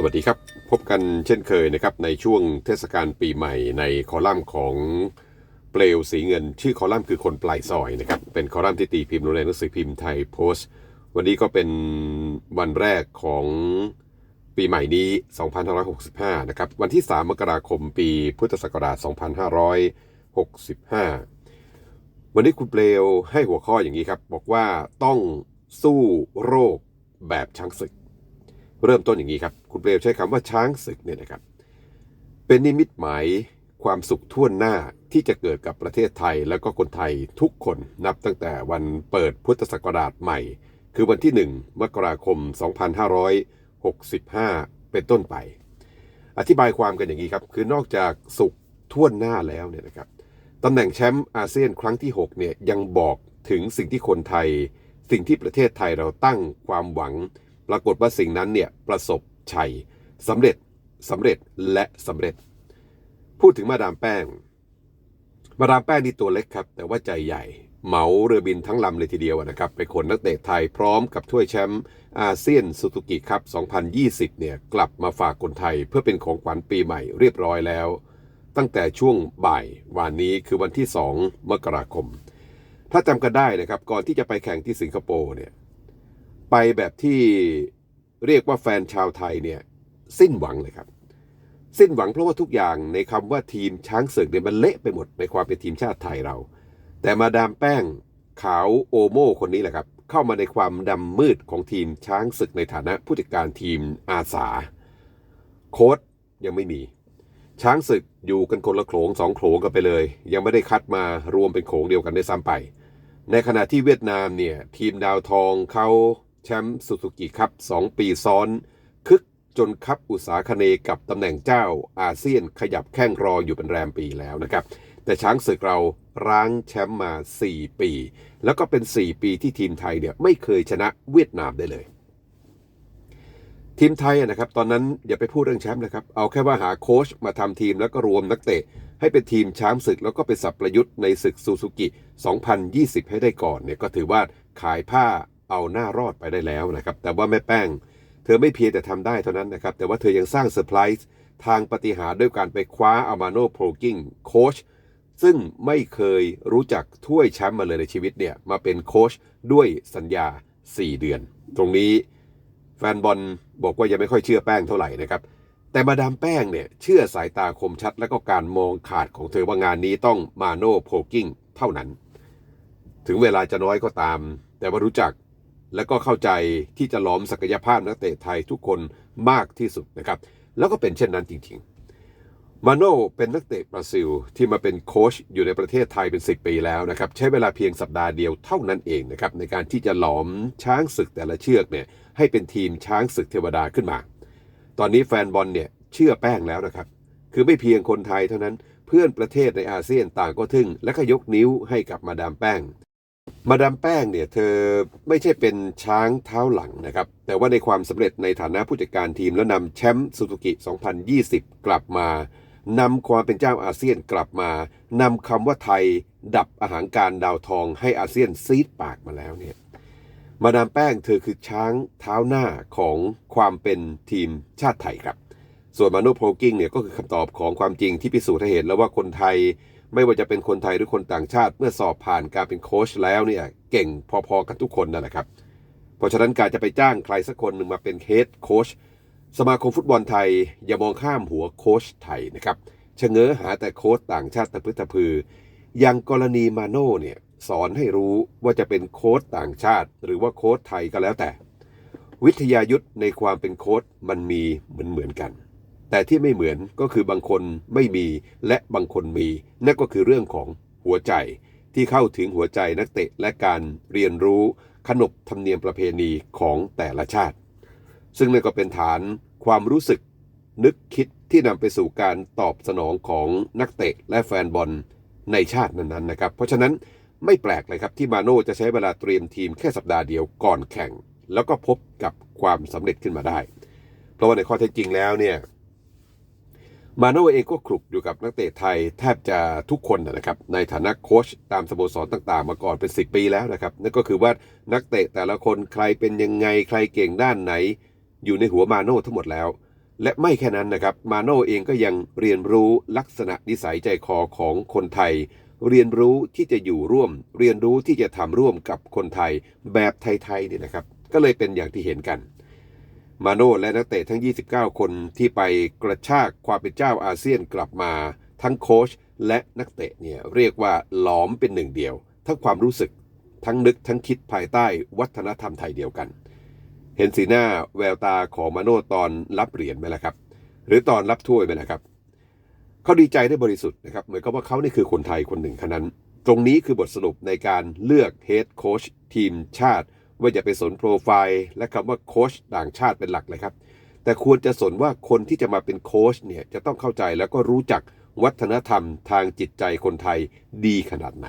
สวัสดีครับ พบกันเช่นเคยนะครับในช่วงเทศกาลปีใหม่ในคอลัมน์ของเปลวสีเงิน ชื่อคอลัมน์คือคนปลายซอยนะครับเป็นคอลัมน์ที่ตีพิมพ์ลงในหนังสือพิมพ์ไทยโพสต์ วันนี้ก็เป็นวันแรกของปีใหม่นี้ 2565 นะครับวันที่ 3 มกราคมปีพุทธศักราช 2565 วันนี้คุณเปลวให้หัวข้ออย่างนี้ครับ บอกว่าต้องสู้โรคแบบช้างศึก เริ่มต้นอย่างนี้ครับ คุณเปลวใช้คำว่าช้างศึกเนี่ยนะครับ เป็นนิมิตหมายความสุขทั่วหน้าที่จะเกิดกับประเทศไทยและก็คนไทยทุกคนนับตั้งแต่วันเปิดพุทธศักราชใหม่ คือวันที่ 1 มกราคม 2565 เป็นต้นไป อธิบายความกันอย่างนี้ครับ คือนอกจากสุขทั่วหน้าแล้วเนี่ยนะครับตำแหน่งแชมป์อาเซียนครั้งที่ 6 เนี่ยยังบอกถึงสิ่งที่คนไทย สิ่งที่ประเทศไทยเราตั้งความหวัง ปรากฏว่าสิ่งนั้นเนี่ยประสบชัยสำเร็จสำเร็จและสำเร็จ พูดถึงมาดามแป้ง มาดามแป้งนี่ตัวเล็กครับ แต่ว่าใจใหญ่ เหมาเรือบินทั้งลำเลยทีเดียวนะครับไปขนนักเตะไทยพร้อมกับถ้วยแชมป์อาเซียนซูซูกิครับ 2020 เนี่ยกลับมาฝากคนไทยเพื่อเป็นของขวัญปีใหม่เรียบร้อยแล้ว ตั้งแต่ช่วงบ่ายวานนี้คือวันที่ 2 มกราคม ถ้าจำกันได้นะครับ ก่อนที่จะไปแข่งที่สิงคโปร์เนี่ย ไปแบบที่เรียกว่าแฟนชาวไทยเนี่ยสิ้นหวังเลยครับ สิ้นหวังเพราะว่าทุกอย่างในคำว่าทีมช้างศึกเนี่ยมันเละไปหมดในความเป็นทีมชาติไทยเรา แต่มาดามแป้งขาวโอโม่คนนี้แหละครับ เข้ามาในความดำมืดของทีมช้างศึกในฐานะผู้จัดการทีมอาสา โค้ดยังไม่มี ช้างศึกอยู่กันคนละโขลงสองโขลงกันไปเลย ยังไม่ได้คัดมารวมเป็นโขลงเดียวกันได้ซ้ำไป ในขณะที่เวียดนามเนี่ยทีมดาวทองเขา ชมป์สุสุกิครับ2ปีซ้อน คึกจนคับอุตสาคเนกับตำแหน่งเจ้าอาเซียนขยับแข้งรออยู่เป็นแรมปีแล้วนะครับ แต่ช้างศึกเราร้างแชมป์มา 4 ปี แล้วก็เป็น 4 ปีที่ทีมไทยเนี่ยไม่เคยชนะเวียดนามได้เลย ทีมไทยนะครับตอนนั้นอย่าไปพูดเรื่องแชมป์นะครับ เอาแค่ว่าหาโค้ชมาทำทีมแล้วก็รวมนักเตะ ให้เป็นทีมช้างศึกแล้วก็เป็นสับประยุทธ์ในศึกซูซูกิ 2020 ให้ได้ก่อนเนี่ยก็ถือว่าขายผ้า เอาหน้ารอดไปได้แล้วนะครับ แต่ว่าแม่แป้ง เธอไม่เพียงแต่ทำได้เท่านั้นนะครับ แต่ว่าเธอยังสร้างเซอร์ไพรส์ทางปฏิหารด้วยการไปคว้าอามาโนโพรกิงโค้ชซึ่งไม่เคยรู้จักถ้วยแชมป์มาเลยในชีวิตเนี่ย มาเป็นโค้ชด้วยสัญญา 4 เดือน ตรงนี้แฟนบอลบอกว่ายังไม่ค่อยเชื่อแป้งเท่าไหร่นะครับ แต่มาดามแป้งเนี่ย เชื่อสายตาคมชัดและก็การมองขาดของเธอว่างานนี้ต้องมาโนโพรกิ้งเท่านั้น ถึงเวลาจะน้อยก็ตาม แต่ว่ารู้จัก และก็เข้าใจที่จะล้อมศักยภาพนักเตะไทยทุกคนมากที่สุดนะครับ แล้วก็เป็นเช่นนั้นจริงๆ มาโน่เป็นนักเตะบราซิลที่มาเป็นโค้ชอยู่ในประเทศไทยเป็น 10 ปีแล้วนะครับ ใช้เวลาเพียงสัปดาห์เดียวเท่านั้นเองนะครับ ในการที่จะหลอมช้างศึกแต่ละเชือกเนี่ยให้เป็นทีมช้างศึกเทวดาขึ้นมา ตอนนี้แฟนบอลเนี่ยเชื่อแป้งแล้วนะครับ คือไม่เพียงคนไทยเท่านั้น เพื่อนประเทศในอาเซียนต่างก็ทึ่ง และก็ยกนิ้วให้กับมาดามแป้ง มาดามแป้งเนี่ยเธอไม่ใช่เป็นช้างเท้าหลังนะครับ แต่ว่าในความสำเร็จในฐานะผู้จัดการทีมแล้วนำแชมป์ซูซูกิ 2020 กลับมานำความเป็นเจ้าอาเซียนกลับมานำคำว่าไทยดับอาหารการดาวทองให้อาเซียนซีดปากมาแล้วเนี่ยมาดามแป้งเธอคือช้างเท้าหน้าของความเป็นทีมชาติไทยครับ ส่วนมาโนโพกิ้งเนี่ยก็คือคำตอบของความจริงที่พิสูจน์ให้เห็นแล้วว่าคนไทย ไม่ว่าจะเป็นคนไทยหรือคนต่างชาติ เมื่อสอบผ่านการเป็นโค้ชแล้วเนี่ยเก่งพอๆกันทุกคนนั่นแหละครับ เพราะฉะนั้นการจะไปจ้างใครสักคนหนึ่งมาเป็นเฮดโค้ชสมาคมฟุตบอลไทย อย่ามองข้ามหัวโค้ชไทยนะครับชะเง้อหาแต่โค้ชต่างชาติตะพื้ตะพือ อย่างกรณีมาโน่เนี่ยสอนให้รู้ว่าจะเป็นโค้ชต่างชาติ หรือว่าโค้ชไทยก็แล้วแต่ วิทยายุทธ์ในความเป็นโค้ชมันมีเหมือนเหมือนๆกัน แต่ที่ไม่เหมือนก็คือบางคนไม่มีและบางคนมี นั่นก็คือเรื่องของหัวใจ ที่เข้าถึงหัวใจนักเตะและการเรียนรู้ขนบธรรมเนียมประเพณีของแต่ละชาติ ซึ่งนั่นก็เป็นฐานความรู้สึก นึกคิดที่นำไปสู่การตอบสนองของนักเตะและแฟนบอลในชาตินั้นๆนะครับ เพราะฉะนั้นไม่แปลกเลยครับที่มาโน่จะใช้เวลาเตรียมทีมแค่สัปดาห์เดียวก่อนแข่ง แล้วก็พบกับความสำเร็จขึ้นมาได้ เพราะว่าในข้อเท็จจริงแล้วเนี่ย มาโน่เองก็คลุกอยู่กับนักเตะไทยแทบจะทุกคนนะครับ ในฐานะโค้ชตามสโมสรต่างๆ มาก่อนเป็น 10 ปีแล้วนะครับ นั่นก็คือว่านักเตะแต่ละคนใครเป็นยังไงใครเก่งด้านไหน อยู่ในหัวมาโน่ทั้งหมดแล้ว และไม่แค่นั้นนะครับ มาโน่เองก็ยังเรียนรู้ลักษณะนิสัยใจคอของคนไทย เรียนรู้ที่จะอยู่ร่วม เรียนรู้ที่จะทำร่วมกับคนไทยแบบไทยๆนี่นะครับ ก็เลยเป็นอย่างที่เห็นกัน มาโน่และนักเตะทั้ง 29 คนที่ไปกระชากความเป็นเจ้าอาเซียนกลับมาทั้งโค้ชและนักเตะเนี่ยเรียกว่าหลอมเป็นหนึ่งเดียว ทั้งความรู้สึกทั้งนึกทั้งคิดภายใต้วัฒนธรรมไทยเดียวกัน เห็นสีหน้าแววตาของมาโน่ตอนรับเหรียญไหมล่ะครับ หรือตอนรับถ้วยไหมล่ะครับเขาดีใจได้บริสุทธิ์นะครับเหมือนกับว่าเขานี่คือคนไทยคนหนึ่งขนั้น ตรงนี้คือบทสรุปในการเลือกเฮดโค้ชทีมชาติ ว่าจะไปสนโปรไฟล์และคำว่าโค้ชต่างชาติเป็นหลักเลยครับ แต่ควรจะสนว่าคนที่จะมาเป็นโค้ชเนี่ยจะต้องเข้าใจแล้วก็รู้จักวัฒนธรรมทางจิตใจคนไทยดีขนาดไหน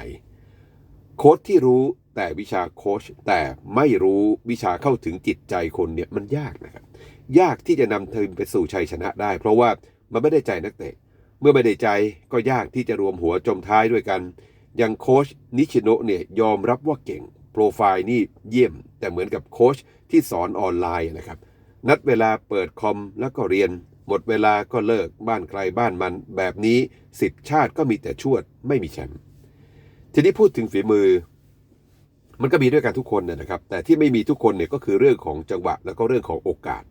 โค้ชที่รู้แต่วิชาโค้ชแต่ไม่รู้วิชาเข้าถึงจิตใจคนเนี่ยมันยากนะครับ ยากที่จะนำทีมไปสู่ชัยชนะได้ เพราะว่ามันไม่ได้ใจนักเตะ เมื่อไม่ได้ใจก็ยากที่จะรวมหัวจมท้ายด้วยกัน อย่างโค้ชนิชิโนะเนี่ยยอมรับว่าเก่ง โปรไฟล์นี่เยี่ยม แต่เหมือนกับโค้ชที่สอนออนไลน์นะครับ นัดเวลาเปิดคอมแล้วก็เรียน หมดเวลาก็เลิกบ้านใครบ้านมัน แบบนี้สิบชาติก็มีแต่ชวดไม่มีแชมป์ทีนี้พูดถึงฝีมือ มันก็มีด้วยกันทุกคนนะครับ แต่ที่ไม่มีทุกคนเนี่ยก็คือเรื่องของจังหวะแล้วก็เรื่องของโอกาส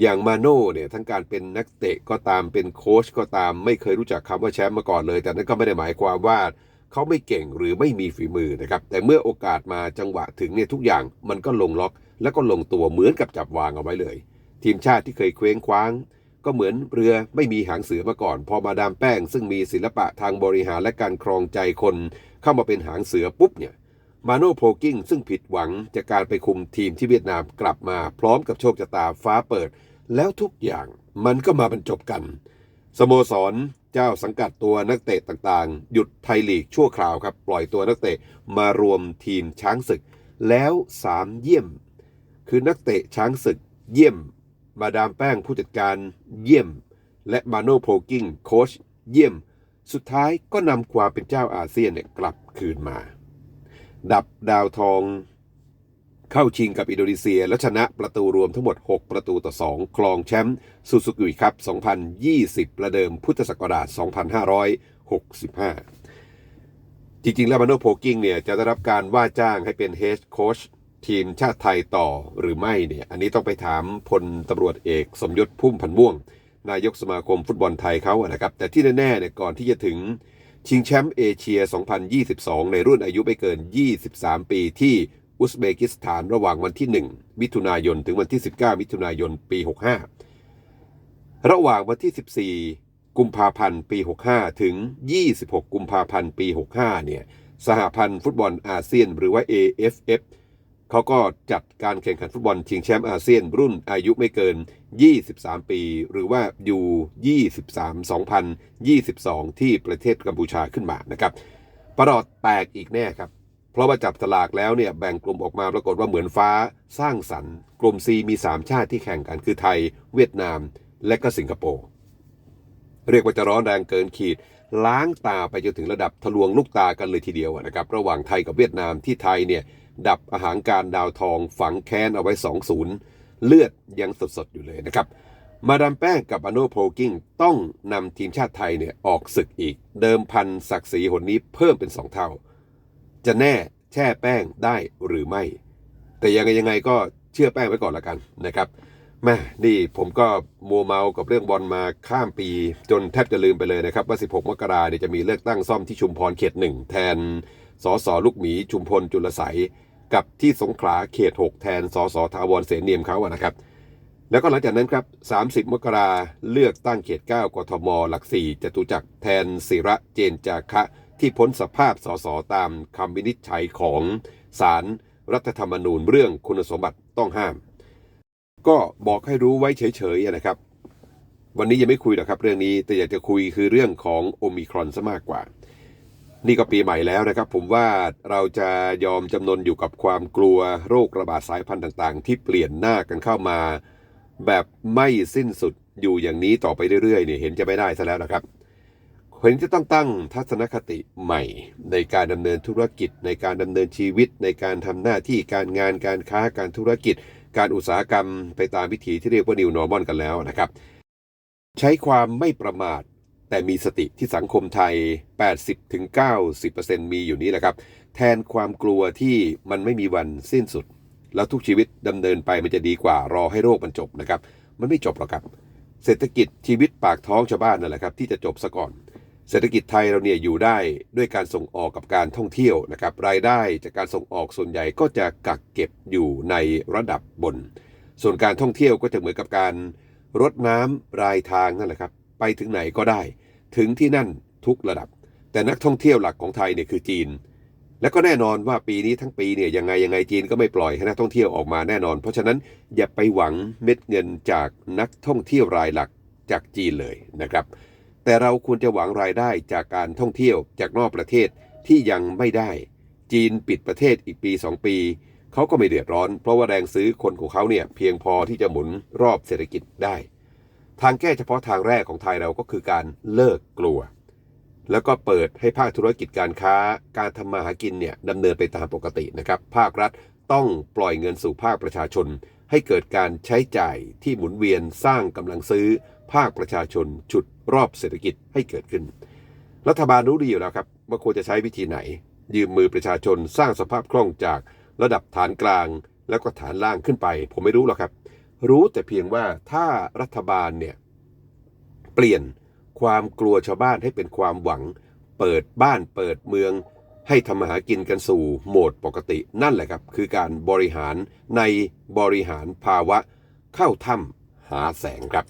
อย่างมาโน่เนี่ยทั้งการเป็นนักเตะก็ตามเป็นโค้ชก็ตาม ไม่เคยรู้จักคำว่าแชมป์มาก่อนเลย แต่นั่นก็ไม่ได้หมายความว่า เขาไม่เก่งหรือไม่มีฝีมือนะครับ แต่เมื่อโอกาสมาจังหวะถึงเนี่ยทุกอย่างมันก็ลงล็อก แล้วก็ลงตัวเหมือนกับจับวางเอาไว้เลย ทีมชาติที่เคยเคว้งคว้าง ก็เหมือนเรือไม่มีหางเสือมาก่อน พอมาดามแป้ง ซึ่งมีศิลปะทางบริหารและการครองใจคน เข้ามาเป็นหางเสือปุ๊บเนี่ยมาโนโพกิ้งซึ่งผิดหวังจากการไปคุมทีมที่เวียดนามกลับมาพร้อมกับโชคชะตาฟ้าเปิด แล้วทุกอย่างมันก็มาบรรจบกัน สโมสร เจ้าสังกัดตัวนักเตะต่างๆ หยุดไทยลีกชั่วคราวครับ ปล่อยตัวนักเตะมารวมทีมช้างศึก แล้วสามเยี่ยม คือนักเตะช้างศึก เยี่ยม มาดามแป้งผู้จัดการเยี่ยม และมาโนโพกิ้งโค้ชเยี่ยม สุดท้ายก็นำความเป็นเจ้าอาเซียนเนี่ยกลับคืนมา ดับดาวทอง เข้าชิงกับอินโดนีเซีย และชนะประตูรวมทั้งหมด 6 ประตูต่อ 2 ครองแชมป์ซูซูกิครับ 2020 ประเดิมพุทธศักราช 2565 จริงๆ แล้วมาโนโพกิ้งเนี่ยจะได้รับการว่าจ้างให้เป็นเฮดโค้ชทีมชาติไทยต่อหรือไม่เนี่ย อันนี้ต้องไปถามพลตำรวจเอกสมยศพุ่มพันธ์ม่วง นายกสมาคมฟุตบอลไทยเขาอะนะครับ แต่ที่แน่ๆเนี่ยก่อนที่จะถึงชิงแชมป์เอเชีย 2022 ในรุ่นอายุไม่เกิน 23 ปีที่ อุซเบกิสถานระหว่างวันที่ 1 มิถุนายน ถึงวันที่ 19 มิถุนายน ปี 65 ระหว่างวันที่ 14 กุมภาพันธ์ ปี 65 ถึง 26 กุมภาพันธ์ ปี 65 เนี่ย สหพันธ์ฟุตบอลอาเซียน หรือว่า AFF เขาก็จัดการแข่งขันฟุตบอลชิงแชมป์อาเซียน รุ่นอายุไม่เกิน 23 ปี หรือว่า U23 2022 ที่ประเทศกัมพูชาขึ้นมานะครับประหลอดแตกอีกแน่ครับ เพราะว่าจับสลากแล้วเนี่ยแบ่งกลุ่มออกมาปรากฏว่าเหมือนฟ้าสร้างสรรค์ กลุ่ม C มี 3 ชาติที่แข่งกันคือไทย เวียดนาม และก็สิงคโปร์เรียกว่าจะร้อนแรงเกินขีด ล้างตาไปจนถึงระดับทะลวงลูกตากันเลยทีเดียวนะครับระหว่างไทยกับเวียดนามที่ไทยเนี่ยดับอาหารการดาวทองฝังแค้นเอาไว้2-0เลือดยังสดๆอยู่เลยนะครับมาดามแป้งกับอโนโพกิ้งต้องนำทีมชาติไทยเนี่ยออกศึกอีก เดิมพันศักดิ์ศรีหนนี้เพิ่มเป็น 2 เท่า จะแน่แช่แป้งได้หรือไม่ แต่ยังไงยังไงก็เชื่อแป้งไว้ก่อนละกันนะครับแม่นี่ผมก็มัวเมากับเรื่องบอลมาข้ามปี จนแทบจะลืมไปเลยนะครับ ว่า 16 มกราเนี่ยจะมีเลือกตั้งซ่อมที่ชุมพรเขตหนึ่งแทนสสลูกหมีชุมพลจุลไสยกับที่สงขลาเขต 6 แทนสสทาวรเสนเนียมเขาอะนะครับ แล้วก็หลังจากนั้นครับ 30 มกราเลือกตั้งเขต 9 กทม หลัก 4จตุจักรแทนศิระเจนจาคะ ที่พ้นสภาพสสตามคำวินิจฉัยของศาลรรัฐธรรมนูญเรื่องคุณสมบัติต้องห้าม ก็บอกให้รู้ไว้เฉยๆนะครับ วันนี้ยังไม่คุยหรอกครับ เรื่องนี้แต่อยากจะคุยคือเรื่องของโอมิครอนซะมากกว่า นี่ก็ปีใหม่แล้วนะครับ ผมว่าเราจะยอมจำนนอยู่กับความกลัวโรคระบาดสายพันธุ์ต่างๆ ที่เปลี่ยนหน้ากันเข้ามา แบบไม่สิ้นสุดอยู่อย่างนี้ต่อไปเรื่อยๆเนี่ยเห็นจะไม่ได้ซะแล้วนะครับ เห็นจะต้องตั้งทัศนคติใหม่ ในการดำเนินธุรกิจ ในการดำเนินชีวิต ในการทำหน้าที่การงานการค้าการธุรกิจ การอุตสาหกรรมไปตามวิถีที่เรียกว่า New Normal กันแล้วนะครับ ใช้ความไม่ประมาทแต่มีสติที่สังคมไทย 80-90%มีอยู่นี้แหละครับ แทนความกลัวที่มันไม่มีวันสิ้นสุด แล้วทุกชีวิตดำเนินไปมันจะดีกว่ารอให้โรคมันจบนะครับ มันไม่จบหรอกครับ เศรษฐกิจชีวิตปากท้องชาวบ้านนั่นแหละครับ ที่จะจบซะก่อน เศรษฐกิจไทยเราเนี่ยอยู่ได้ด้วยการส่งออกกับการท่องเที่ยวนะครับ รายได้จากการส่งออกส่วนใหญ่ก็จะกักเก็บอยู่ในระดับบน ส่วนการท่องเที่ยวก็จะเหมือนกับการรดน้ำรายทางนั่นแหละครับ ไปถึงไหนก็ได้ ถึงที่นั่นทุกระดับ แต่นักท่องเที่ยวหลักของไทยเนี่ยคือจีน และก็แน่นอนว่าปีนี้ทั้งปีเนี่ยยังไงยังไงจีนก็ไม่ปล่อยให้นักท่องเที่ยวออกมาแน่นอน เพราะฉะนั้นอย่าไปหวังเม็ดเงินจากนักท่องเที่ยวรายหลักจากจีนเลยนะครับ แต่เราควรจะหวังรายได้จากการท่องเที่ยวจากนอกประเทศที่ยังไม่ได้ จีนปิดประเทศอีกปี 2 ปีเขาก็ไม่เดือดร้อน เพราะว่าแรงซื้อคนของเขาเนี่ยเพียงพอที่จะหมุนรอบเศรษฐกิจได้ ทางแก้เฉพาะทางแรกของไทยเราก็คือการเลิกกลัว แล้วก็เปิดให้ภาคธุรกิจการค้า การทำมาหากินเนี่ยดำเนินไปตามปกตินะครับ ภาครัฐต้องปล่อยเงินสู่ภาคประชาชน ให้เกิดการใช้จ่ายที่หมุนเวียนสร้างกำลังซื้อ ภาคประชาชนฉุด รอบเศรษฐกิจให้เกิดขึ้น รัฐบาลรู้ดีอยู่แล้วครับว่าควรจะใช้วิธีไหน ยืมมือประชาชนสร้างสภาพคล่องจากระดับฐานกลาง แล้วก็ฐานล่างขึ้นไป ผมไม่รู้หรอกครับ รู้แต่เพียงว่าถ้ารัฐบาลเนี่ยเปลี่ยนความกลัวชาวบ้านให้เป็นความหวัง เปิดบ้านเปิดเมือง ให้ทำมาหากินกันสู่โหมดปกตินั่นแหละครับ คือการบริหารในบริหารภาวะเข้าถ้ำหาแสงครับ